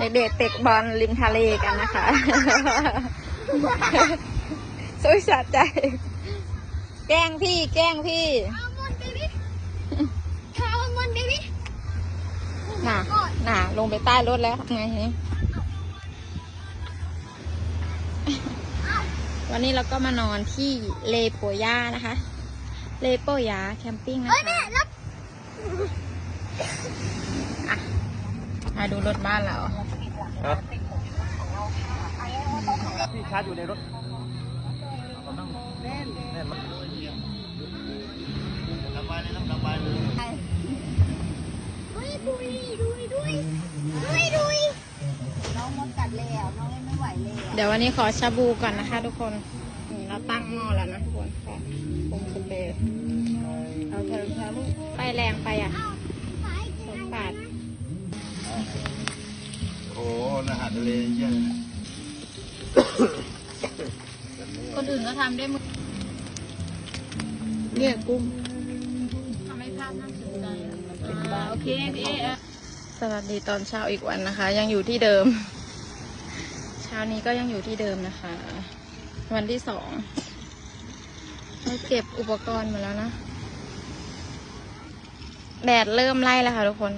เด็กๆเตะบอลริมทะเลกันนะคะสวยสะใจ แกล้งพี่ แกล้งพี่ Come on baby Come on baby น่ะน่ะ ลงไปใต้รถแล้วไงทีนี้วันนี้เราก็มานอนที่เลโปย่านะคะ เลโปย่าแคมปิ้งนะเฮ้ยแม่คะรับอะ มาดูรถบ้านเราที่ชาร์จอยู่ในรถแน่นแน่นมันสบายเลยน้ำสบายเลยดุยดุยดุยดุยดุยดุยน้องมดกัดแล้วน้องเล่นไม่ไหวแล้วเดี๋ยววันนี้ขอชาบูก่อนนะคะ ทุกคน นี่เราตั้งหม้อแล้วนะทุกคนค่ะปรุงสเปรย์เอาเธอแค่ลูกไฟแรงไปอะ เลเยอะคนอื่นก็ทำได้มือเนี่ยกุ้งทำให้ภาพน่าสนใจอ่าโอเคพี่อะสวัสดีตอนเช้าอีกวันนะคะ ยังอยู่ที่เดิม เช้านี้ก็ยังอยู่ที่เดิมนะคะ วันที่สองเราเก็บอุปกรณ์หมาแล้วนะ แดดเริ่มไล่แล้วค่ะทุกคน